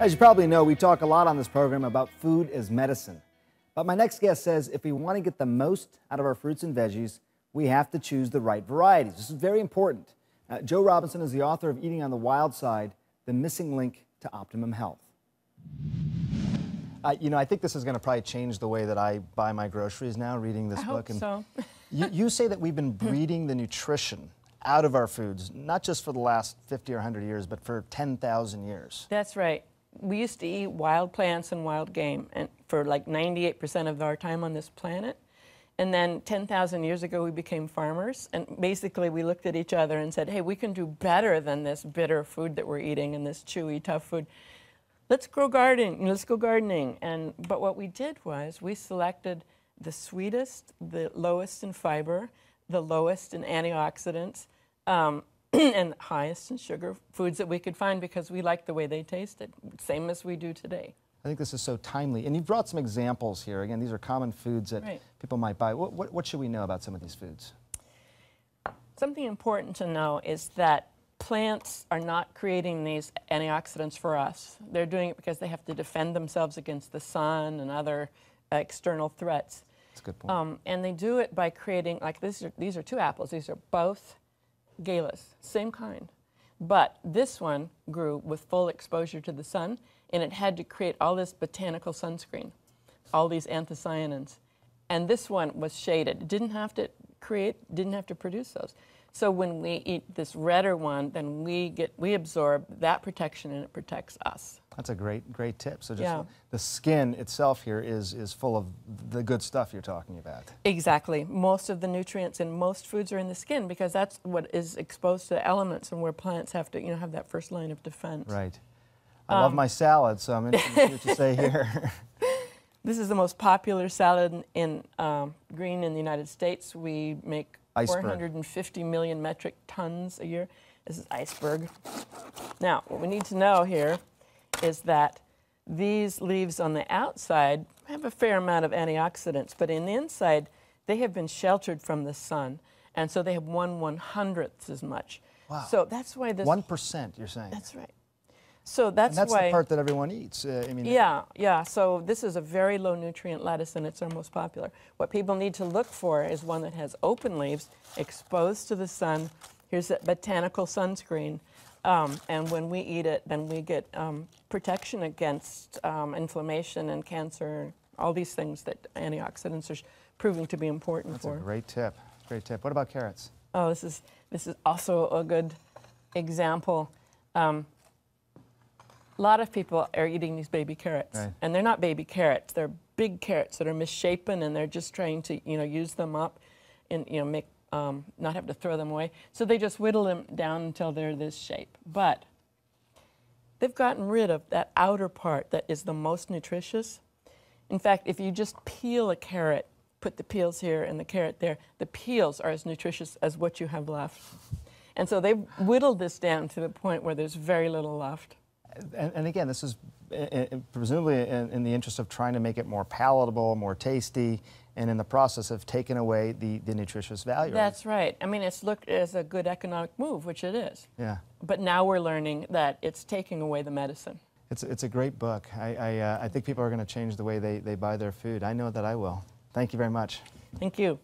As you probably know, we talk a lot on this program about food as medicine. But my next guest says if we want to get the most out of our fruits and veggies, we have to choose the right varieties. This is very important. Uh, Joe Robinson is the author of Eating on the Wild Side The Missing Link to Optimum Health. Uh, you know, I think this is going to probably change the way that I buy my groceries now, reading this I book. Hope so. you, you say that we've been breeding the nutrition out of our foods, not just for the last 50 or 100 years, but for 10,000 years. That's right. We used to eat wild plants and wild game and for like 98% of our time on this planet. And then 10,000 years ago, we became farmers. And basically, we looked at each other and said, hey, we can do better than this bitter food that we're eating and this chewy, tough food. Let's grow gardening. Let's go gardening. And, but what we did was we selected the sweetest, the lowest in fiber, the lowest in antioxidants, um, and highest in sugar foods that we could find because we liked the way they tasted, same as we do today. I think this is so timely. And you've brought some examples here. Again, these are common foods that right. people might buy. What, what, what, should we know about some of these foods? Something important to know is that plants are not creating these antioxidants for us. They're doing it because they have to defend themselves against the sun and other external threats. That's a good point. Um, and they do it by creating, like this, are, these are two apples. These are both Gaylis, same kind. But this one grew with full exposure to the sun, and it had to create all this botanical sunscreen, all these anthocyanins. And this one was shaded. It didn't have to create, didn't have to produce those. So when we eat this redder one, then we get we absorb that protection and it protects us. That's a great great tip. So just yeah. the skin itself here is is full of the good stuff you're talking about. Exactly. Most of the nutrients in most foods are in the skin because that's what is exposed to the elements and where plants have to you know have that first line of defense. Right. I um, love my salad, so I'm interested in what you say here. this is the most popular salad in, in um, green in the United States. We make Iceberg. 450 million metric tons a year. This is iceberg. Now, what we need to know here is that these leaves on the outside have a fair amount of antioxidants, but in the inside, they have been sheltered from the sun, and so they have one one hundredth as much. Wow. So that's why this. One percent, you're saying. That's right. So that's, and that's why. the part that everyone eats. Uh, I mean. Yeah, yeah. So this is a very low nutrient lettuce, and it's our most popular. What people need to look for is one that has open leaves, exposed to the sun. Here's that botanical sunscreen. Um, and when we eat it, then we get um, protection against um, inflammation and cancer, all these things that antioxidants are proving to be important That's for. That's a great tip. Great tip. What about carrots? Oh, this is this is also a good example. Um, a lot of people are eating these baby carrots, right. and they're not baby carrots. They're big carrots that are misshapen, and they're just trying to, you know, use them up, and you know, make um, not have to throw them away. So they just whittle them down until they're this shape. But they've gotten rid of that outer part that is the most nutritious. In fact, if you just peel a carrot, put the peels here and the carrot there, the peels are as nutritious as what you have left. And so they've whittled this down to the point where there's very little left and, and, again, this is presumably in, in, the interest of trying to make it more palatable, more tasty, and in the process of taking away the, the nutritious value. That's right. I mean, it's looked as a good economic move, which it is. Yeah. But now we're learning that it's taking away the medicine. It's, it's a great book. I, I, uh, I think people are going to change the way they, they buy their food. I know that I will. Thank you very much. Thank you.